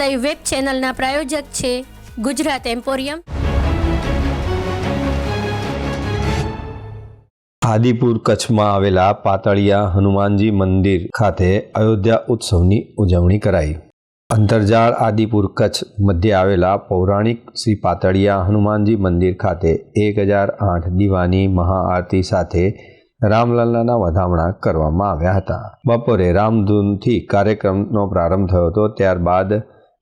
Live web ચેનલના પ્રાયોજક છે Gujarat emporium Adipur કચ્છમાં આવેલા પાતળિયા હનુમાનજી મંદિર ખાતે અયોધ્યા ઉત્સવની ઉજવણી કરાઈ. અંતરજાળ આદિપુર કચ્છ મધ્ય આવેલા પૌરાણિક શ્રી પાતળિયા હનુમાનજી મંદિર ખાતે એક હજાર આઠ દીવાની મહાઆરતી સાથે રામલલ્લાના વધામણા કરવામાં આવ્યા હતા. બપોરે રામધૂનથી કાર્યક્રમનો પ્રારંભ થયો હતો, ત્યારબાદ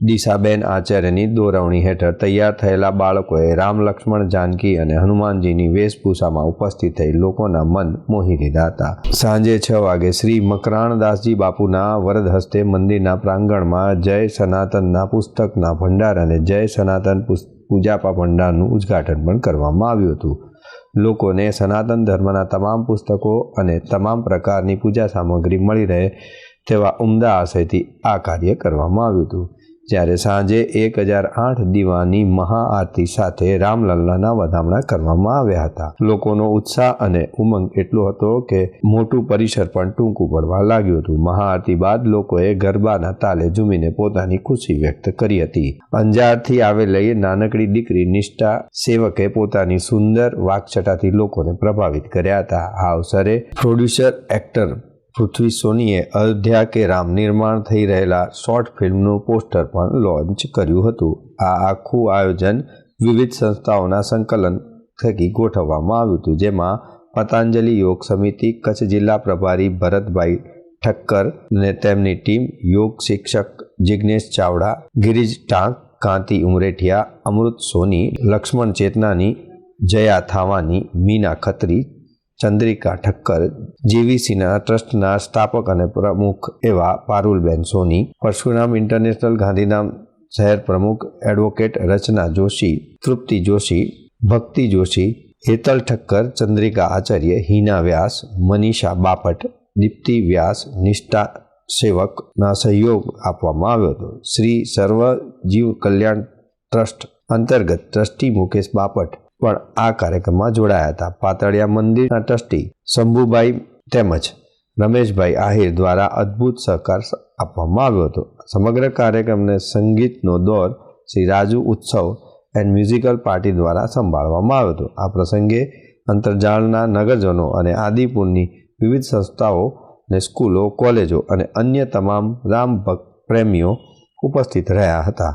દિશાબેન આચાર્યની દોરવણી હેઠળ તૈયાર થયેલા બાળકોએ રામ લક્ષ્મણ, જાનકી અને હનુમાનજીની વેશભૂષામાં ઉપસ્થિત થઈ લોકોના મન મોહી લીધા હતા. સાંજે છ વાગે શ્રી મકરાણદાસજી બાપુના વરદ હસ્તે મંદિરના પ્રાંગણમાં જય સનાતનના પુસ્તકના ભંડાર અને જય સનાતન પુસ્ત પૂજાપા ભંડારનું ઉદ્ઘાટન પણ કરવામાં આવ્યું હતું. લોકોને સનાતન ધર્મના તમામ પુસ્તકો અને તમામ પ્રકારની પૂજા સામગ્રી મળી રહે તેવા ઉમદા આશયથી આ કાર્ય કરવામાં આવ્યું હતું. જ્યારે સાંજે એક હજાર આઠ દીવાની મહાઆરતી સાથે રામલલ્લાના વધામણા કરવામાં આવ્યા હતા. લોકોનો ઉત્સાહ અને ઉમંગ એટલો હતો કે મોટું પરિસર પણ ટૂંકું પડવા લાગ્યું હતું. મહાઆરતી બાદ લોકોએ ગરબાના તાલે ઝૂમીને પોતાની ખુશી વ્યક્ત કરી હતી. અંજારથી આવેલી નાનકડી દીકરી નિષ્ઠા સેવકે પોતાની સુંદર વાકછટાથી લોકોને પ્રભાવિત કર્યા હતા. આ અવસરે પ્રોડ્યુસર, એક્ટર પૃથ્વી સોનીએ અયોધ્યા કે રામ નિર્માણ થઈ રહેલા શોર્ટ ફિલ્મનું પોસ્ટર પણ લોન્ચ કર્યું હતું. આ આખું આયોજન વિવિધ સંસ્થાઓના સંકલન થકી ગોઠવવામાં આવ્યું હતું, જેમાં પતંજલિ યોગ સમિતિ, કચ્છ જિલ્લા પ્રભારી ભરતભાઈ ઠક્કર અને તેમની ટીમ યોગ શિક્ષક જિજ્ઞેશ ચાવડા ગિરિજ ટાંક, કાંતિ ઉમરેઠિયા, અમૃત સોની, લક્ષ્મણ ચેતનાની, જયા થાવાની, મીના ખત્રી ચંદ્રિકા ઠક્કર જીવીસીના ટ્રસ્ટના સ્થાપક અને પ્રમુખ એવા પારુલબેન સોની, પરશુરામ ઇન્ટરનેશનલ ગાંધીધામ શહેર પ્રમુખ, એડવોકેટ રચના જોશી, તૃપ્તિ જોશી, ભક્તિ જોશી, હેતલ ઠક્કર, ચંદ્રિકા આચાર્ય, હિના વ્યાસ, મનીષા બાપટ, દીપ્તિ વ્યાસ, નિષ્ઠા સેવકના સહયોગ આપવામાં આવ્યો હતો. શ્રી સર્વ જીવ કલ્યાણ ટ્રસ્ટ અંતર્ગત ટ્રસ્ટી મુકેશ બાપટ પણ આ કાર્યક્રમમાં જોડાયા હતા. પાતળિયા મંદિરના ટ્રસ્ટી શંભુભાઈ તેમજ રમેશભાઈ આહિર દ્વારા અદ્ભુત સહકાર આપવામાં આવ્યો હતો. સમગ્ર કાર્યક્રમને સંગીતનો દોર શ્રી રાજુ ઉત્સવ એન્ડ મ્યુઝિકલ પાર્ટી દ્વારા સંભાળવામાં આવ્યો હતો. આ પ્રસંગે અંતરજાળના નગરજનો અને આદિપુરની વિવિધ સંસ્થાઓ ને સ્કૂલો, કોલેજો અને અન્ય તમામ રામ ભક્ત પ્રેમીઓ ઉપસ્થિત રહ્યા હતા.